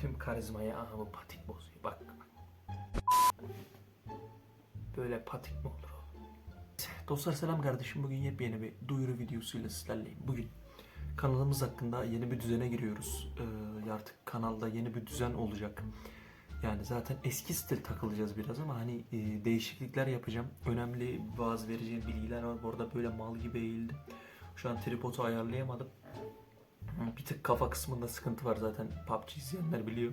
tüm karizmayı aha bu patik bozuyor. Bak. Böyle patik mi olur oğlum? Dostlar selam kardeşim. Bugün yepyeni bir duyuru videosuyla sizlerleyim. Bugün kanalımız hakkında yeni bir düzene giriyoruz. Ee, artık kanalda yeni bir düzen olacak. Yani zaten eski stil takılacağız biraz ama hani e, değişiklikler yapacağım. Önemli bazı vereceğim bilgiler var. Bu arada böyle mal gibi eğildim. Şu an tripodu ayarlayamadım. Bir tık kafa kısmında sıkıntı var zaten PUBG izleyenler biliyor.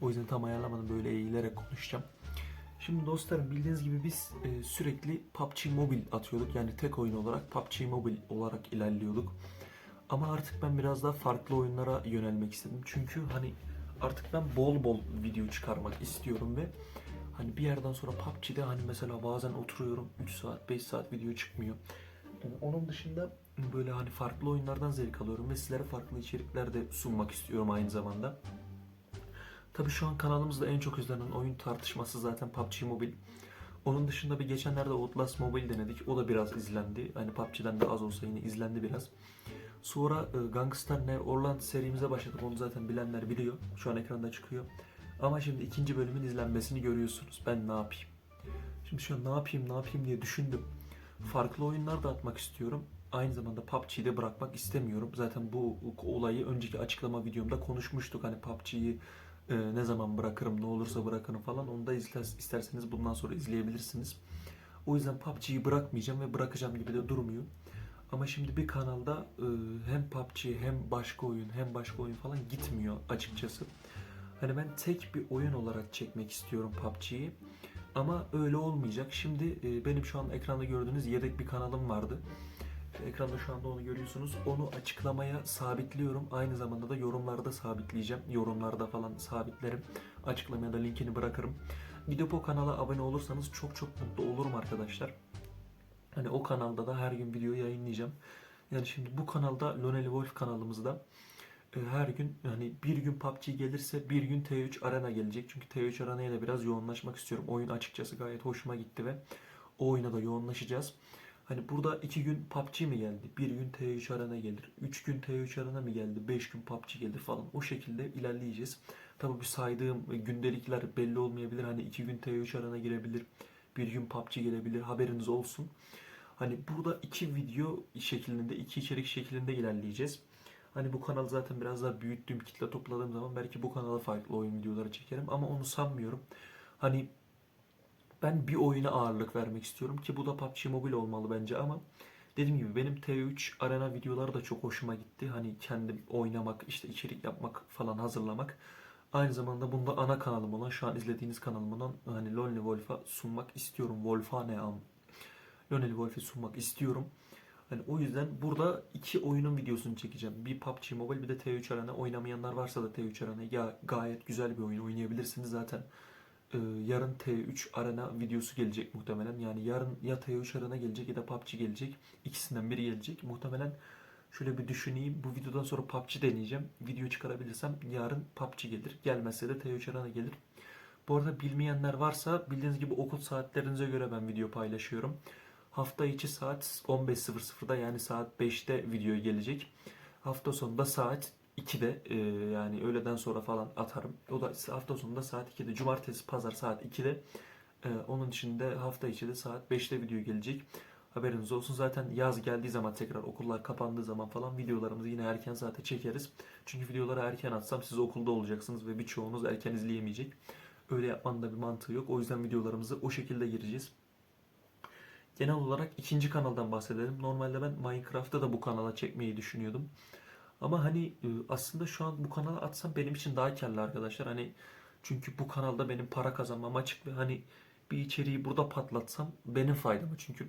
O yüzden tam ayarlamadım böyle eğilerek konuşacağım. Şimdi dostlarım bildiğiniz gibi biz e, sürekli PUBG Mobile atıyorduk. Yani tek oyun olarak PUBG Mobile olarak ilerliyorduk. Ama artık ben biraz daha farklı oyunlara yönelmek istedim. Çünkü hani artık ben bol bol video çıkarmak istiyorum ve hani bir yerden sonra PUBG'de hani mesela bazen oturuyorum 3 saat 5 saat video çıkmıyor. Yani onun dışında böyle hani farklı oyunlardan zevk alıyorum ve sizlere farklı içerikler de sunmak istiyorum aynı zamanda. Tabii şu an kanalımızda en çok izlenen oyun tartışması zaten PUBG Mobile. Onun dışında bir geçenlerde Outlast Mobile denedik. O da biraz izlendi. Hani PUBG'den de az olsa yine izlendi biraz. Sonra e, Gangster New Orleans serimize başladık. Onu zaten bilenler biliyor. Şu an ekranda çıkıyor. Ama şimdi ikinci bölümün izlenmesini görüyorsunuz. Ben ne yapayım? Şimdi şu an ne yapayım ne yapayım diye düşündüm. Farklı oyunlar da atmak istiyorum. Aynı zamanda PUBG'yi de bırakmak istemiyorum. Zaten bu olayı önceki açıklama videomda konuşmuştuk. Hani PUBG'yi e, ne zaman bırakırım, ne olursa bırakırım falan. Onu da isterseniz bundan sonra izleyebilirsiniz. O yüzden PUBG'yi bırakmayacağım ve bırakacağım gibi de durmuyor. Ama şimdi bir kanalda e, hem PUBG hem başka oyun hem başka oyun falan gitmiyor açıkçası. Hani ben tek bir oyun olarak çekmek istiyorum PUBG'yi. Ama öyle olmayacak. Şimdi e, benim şu an ekranda gördüğünüz yedek bir kanalım vardı. Ekranda şu anda onu görüyorsunuz. Onu açıklamaya sabitliyorum. Aynı zamanda da yorumlarda sabitleyeceğim. Yorumlarda falan sabitlerim. Açıklamaya da linkini bırakırım. Gidip o kanala abone olursanız çok çok mutlu olurum arkadaşlar. Hani o kanalda da her gün video yayınlayacağım. Yani şimdi bu kanalda Lonely Wolf kanalımızda e, her gün yani bir gün PUBG gelirse bir gün T3 Arena gelecek. Çünkü T3 Arena'ya da biraz yoğunlaşmak istiyorum. Oyun açıkçası gayet hoşuma gitti ve o oyuna da yoğunlaşacağız. Hani burada iki gün PUBG mi geldi? Bir gün T3 Arena gelir. Üç gün T3 Arena mı geldi? Beş gün PUBG gelir falan. O şekilde ilerleyeceğiz. Tabii bu saydığım gündelikler belli olmayabilir. Hani iki gün T3 Arena girebilir. Bir gün PUBG gelebilir. Haberiniz olsun. Hani burada iki video şeklinde, iki içerik şeklinde ilerleyeceğiz. Hani bu kanal zaten biraz daha büyüttüğüm kitle topladığım zaman belki bu kanala farklı oyun videoları çekerim ama onu sanmıyorum. Hani ben bir oyuna ağırlık vermek istiyorum ki bu da PUBG Mobile olmalı bence ama dediğim gibi benim T3 arena videoları da çok hoşuma gitti. Hani kendim oynamak, işte içerik yapmak falan hazırlamak. Aynı zamanda bunda ana kanalım olan, şu an izlediğiniz kanalım olan hani Lonely Wolf'a sunmak istiyorum. Wolf'a ne am? Lonely Wolf'e sunmak istiyorum. Hani o yüzden burada iki oyunun videosunu çekeceğim. Bir PUBG Mobile bir de T3 Arena. Oynamayanlar varsa da T3 Arena ya gayet güzel bir oyun oynayabilirsiniz zaten. Ee, yarın T3 Arena videosu gelecek muhtemelen. Yani yarın ya T3 Arena gelecek ya da PUBG gelecek. İkisinden biri gelecek. Muhtemelen şöyle bir düşüneyim. Bu videodan sonra PUBG deneyeceğim. Video çıkarabilirsem yarın PUBG gelir. Gelmezse de T3 Arena gelir. Bu arada bilmeyenler varsa bildiğiniz gibi okul saatlerinize göre ben video paylaşıyorum. Hafta içi saat 15.00'da yani saat 5'te video gelecek. Hafta sonunda saat 2'de e, yani öğleden sonra falan atarım. O da hafta sonunda saat 2'de. Cumartesi, pazar saat 2'de. E, onun dışında hafta içi de saat 5'te video gelecek. Haberiniz olsun. Zaten yaz geldiği zaman tekrar okullar kapandığı zaman falan videolarımızı yine erken saate çekeriz. Çünkü videoları erken atsam siz okulda olacaksınız ve birçoğunuz erken izleyemeyecek. Öyle yapmanın da bir mantığı yok. O yüzden videolarımızı o şekilde gireceğiz. Genel olarak ikinci kanaldan bahsedelim. Normalde ben Minecraft'ta da bu kanala çekmeyi düşünüyordum. Ama hani e, aslında şu an bu kanala atsam benim için daha karlı arkadaşlar. Hani çünkü bu kanalda benim para kazanmam açık ve hani bir içeriği burada patlatsam benim faydama. Çünkü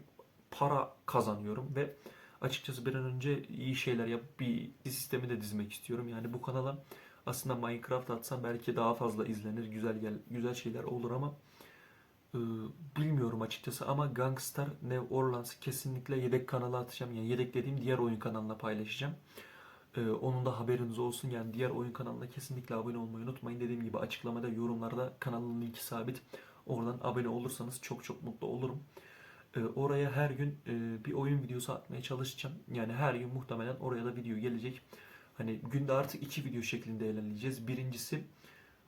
para kazanıyorum ve açıkçası bir an önce iyi şeyler yapıp bir sistemi de dizmek istiyorum. Yani bu kanala aslında Minecraft atsam belki daha fazla izlenir, güzel gel güzel şeyler olur ama ee, bilmiyorum açıkçası ama Gangstar New Orleans kesinlikle yedek kanala atacağım. Yani yedek dediğim diğer oyun kanalına paylaşacağım. Ee, onun da haberiniz olsun. Yani diğer oyun kanalına kesinlikle abone olmayı unutmayın. Dediğim gibi açıklamada, yorumlarda kanalın linki sabit. Oradan abone olursanız çok çok mutlu olurum. Ee, oraya her gün e, bir oyun videosu atmaya çalışacağım. Yani her gün muhtemelen oraya da video gelecek. Hani günde artık iki video şeklinde ilerleyeceğiz. Birincisi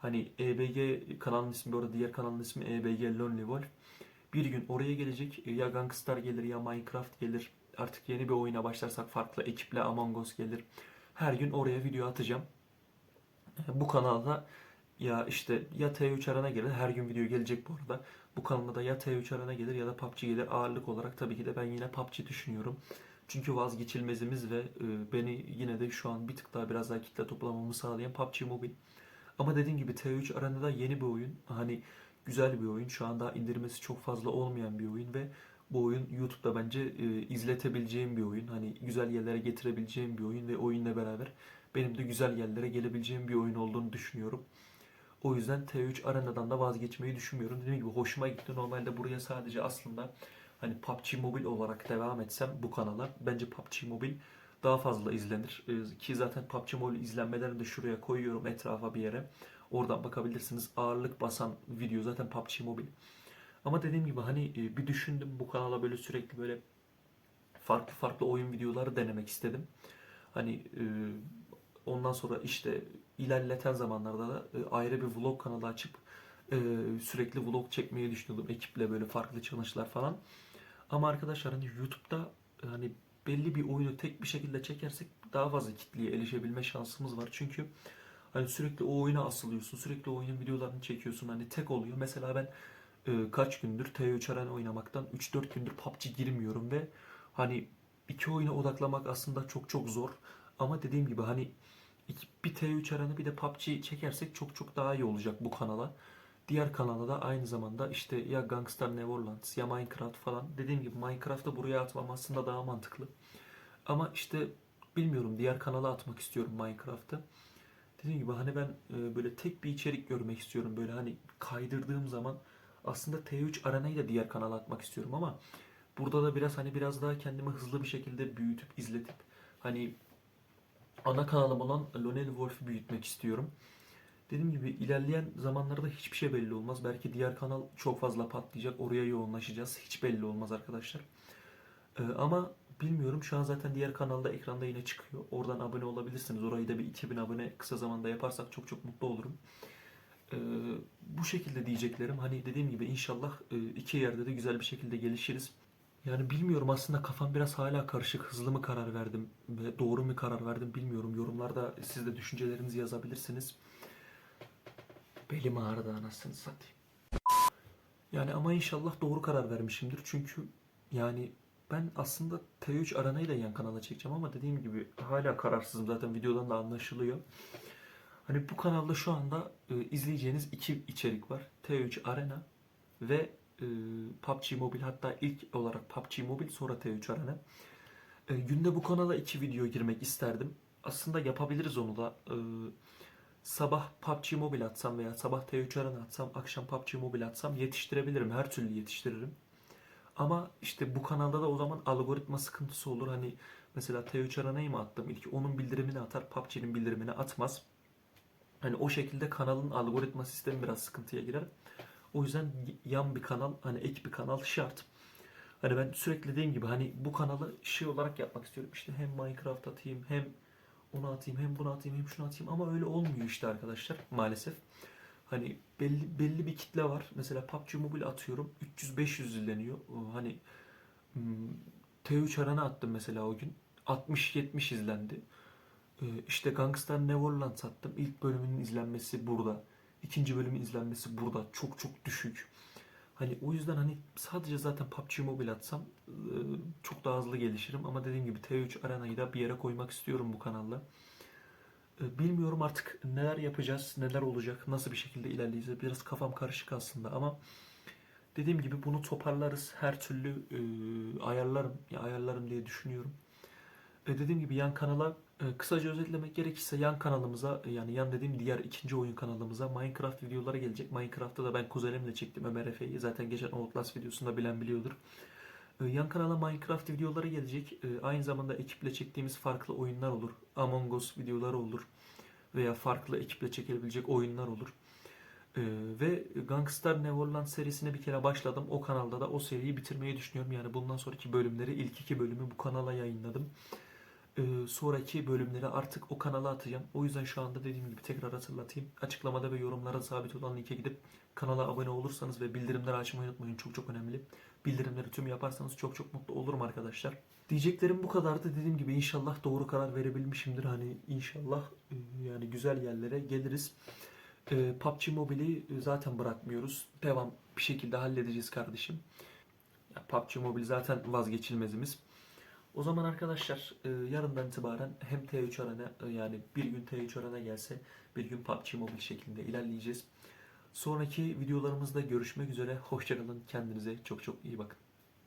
Hani EBG kanalın ismi bu arada diğer kanalın ismi EBG Lonely Wolf. Bir gün oraya gelecek. Ya Gangstar gelir ya Minecraft gelir. Artık yeni bir oyuna başlarsak farklı ekiple Among Us gelir. Her gün oraya video atacağım. Bu kanalda ya işte ya T3 arana gelir. Her gün video gelecek bu arada. Bu kanalda da ya T3 arana gelir ya da PUBG gelir. Ağırlık olarak tabii ki de ben yine PUBG düşünüyorum. Çünkü vazgeçilmezimiz ve e, beni yine de şu an bir tık daha biraz daha kitle toplamamı sağlayan PUBG Mobile. Ama dediğim gibi T3 Arena'da yeni bir oyun. Hani güzel bir oyun. Şu an daha indirmesi çok fazla olmayan bir oyun ve bu oyun YouTube'da bence e, izletebileceğim bir oyun. Hani güzel yerlere getirebileceğim bir oyun ve oyunla beraber benim de güzel yerlere gelebileceğim bir oyun olduğunu düşünüyorum. O yüzden T3 Arena'dan da vazgeçmeyi düşünmüyorum. Dediğim gibi hoşuma gitti. Normalde buraya sadece aslında hani PUBG Mobile olarak devam etsem bu kanala bence PUBG Mobile daha fazla izlenir. Ee, Ki zaten PUBG Mobile izlenmelerini de şuraya koyuyorum etrafa bir yere. Oradan bakabilirsiniz. Ağırlık basan video zaten PUBG Mobile. Ama dediğim gibi hani e, bir düşündüm bu kanala böyle sürekli böyle farklı farklı oyun videoları denemek istedim. Hani e, ondan sonra işte ilerleten zamanlarda da e, ayrı bir vlog kanalı açıp sürekli vlog çekmeyi düşünüyordum ekiple böyle farklı challenge'lar falan. Ama arkadaşlar hani YouTube'da hani belli bir oyunu tek bir şekilde çekersek daha fazla kitleye erişebilme şansımız var. Çünkü hani sürekli o oyuna asılıyorsun. Sürekli o oyunun videolarını çekiyorsun. Hani tek oluyor. Mesela ben e, kaç gündür T3 Arena oynamaktan 3-4 gündür PUBG girmiyorum ve hani iki oyuna odaklamak aslında çok çok zor. Ama dediğim gibi hani iki, bir T3 Arena bir de PUBG çekersek çok çok daha iyi olacak bu kanala. Diğer kanala da aynı zamanda işte ya Gangstar Neverlands ya Minecraft falan. Dediğim gibi Minecraft'ı buraya atmam aslında daha mantıklı. Ama işte bilmiyorum diğer kanala atmak istiyorum Minecraft'ı. Dediğim gibi hani ben e, böyle tek bir içerik görmek istiyorum. Böyle hani kaydırdığım zaman aslında T3 Arena'yı da diğer kanala atmak istiyorum ama burada da biraz hani biraz daha kendimi hızlı bir şekilde büyütüp izletip hani ana kanalım olan Lonely Wolf'u büyütmek istiyorum. Dediğim gibi ilerleyen zamanlarda hiçbir şey belli olmaz. Belki diğer kanal çok fazla patlayacak. Oraya yoğunlaşacağız. Hiç belli olmaz arkadaşlar. Ee, ama bilmiyorum. Şu an zaten diğer kanalda ekranda yine çıkıyor. Oradan abone olabilirsiniz. Orayı da bir 2000 abone kısa zamanda yaparsak çok çok mutlu olurum. Ee, bu şekilde diyeceklerim. Hani dediğim gibi inşallah e, iki yerde de güzel bir şekilde gelişiriz. Yani bilmiyorum aslında kafam biraz hala karışık. Hızlı mı karar verdim ve doğru mu karar verdim bilmiyorum. Yorumlarda siz de düşüncelerinizi yazabilirsiniz. Belim ağrıdı anasını satayım. Yani ama inşallah doğru karar vermişimdir. Çünkü yani ben aslında T3 Arena'yı da yan kanala çekeceğim ama dediğim gibi hala kararsızım. Zaten videodan da anlaşılıyor. Hani bu kanalda şu anda e, izleyeceğiniz iki içerik var. T3 Arena ve e, PUBG Mobile. Hatta ilk olarak PUBG Mobile sonra T3 Arena. E, günde bu kanala iki video girmek isterdim. Aslında yapabiliriz onu da. E, sabah PUBG Mobile atsam veya sabah T3 Arena atsam, akşam PUBG Mobile atsam yetiştirebilirim. Her türlü yetiştiririm. Ama işte bu kanalda da o zaman algoritma sıkıntısı olur. Hani mesela T3 Arena'yı mı attım? İlk onun bildirimini atar, PUBG'nin bildirimini atmaz. Hani o şekilde kanalın algoritma sistemi biraz sıkıntıya girer. O yüzden yan bir kanal, hani ek bir kanal şart. Hani ben sürekli dediğim gibi hani bu kanalı şey olarak yapmak istiyorum. İşte hem Minecraft atayım, hem onu atayım, hem bunu atayım, hem şunu atayım ama öyle olmuyor işte arkadaşlar maalesef. Hani belli belli bir kitle var. Mesela PUBG Mobile atıyorum. 300-500 izleniyor. Hani hmm, T3 Arena attım mesela o gün. 60-70 izlendi. Ee, İşte Gangster Neverland attım. İlk bölümünün izlenmesi burada. İkinci bölümün izlenmesi burada. Çok çok düşük. Hani o yüzden hani sadece zaten PUBG Mobile atsam e, çok daha hızlı gelişirim. Ama dediğim gibi T3 Arena'yı da bir yere koymak istiyorum bu kanalda. E, Bilmiyorum artık neler yapacağız, neler olacak, nasıl bir şekilde ilerleyeceğiz. Biraz kafam karışık aslında ama dediğim gibi bunu toparlarız. Her türlü e, ayarlarım, ya ayarlarım diye düşünüyorum. Dediğim gibi yan kanala e, kısaca özetlemek gerekirse yan kanalımıza e, yani yan dediğim diğer ikinci oyun kanalımıza Minecraft videoları gelecek. Minecraft'ta da ben kuzenimle çektim Ömer Efe'yi. Zaten geçen Outlast videosunda bilen biliyordur. E, Yan kanala Minecraft videoları gelecek. Aynı zamanda ekiple çektiğimiz farklı oyunlar olur. Among Us videoları olur. Veya farklı ekiple çekilebilecek oyunlar olur. Ve Gangstar Neverland serisine bir kere başladım. O kanalda da o seriyi bitirmeyi düşünüyorum. Yani bundan sonraki bölümleri ilk iki bölümü bu kanala yayınladım. E, sonraki bölümleri artık o kanala atacağım. O yüzden şu anda dediğim gibi tekrar hatırlatayım. Açıklamada ve yorumlara sabit olan linke gidip kanala abone olursanız ve bildirimleri açmayı unutmayın. Çok çok önemli. Bildirimleri tüm yaparsanız çok çok mutlu olurum arkadaşlar. Diyeceklerim bu kadardı. Dediğim gibi inşallah doğru karar verebilmişimdir. Hani inşallah e, yani güzel yerlere geliriz. E, PUBG Mobile'i zaten bırakmıyoruz. Devam bir şekilde halledeceğiz kardeşim. Ya, PUBG Mobile zaten vazgeçilmezimiz. O zaman arkadaşlar e, yarından itibaren hem T3 Arena e, yani bir gün T3 Arena gelse bir gün PUBG Mobile şeklinde ilerleyeceğiz. Sonraki videolarımızda görüşmek üzere. Hoşçakalın. Kendinize çok çok iyi bakın.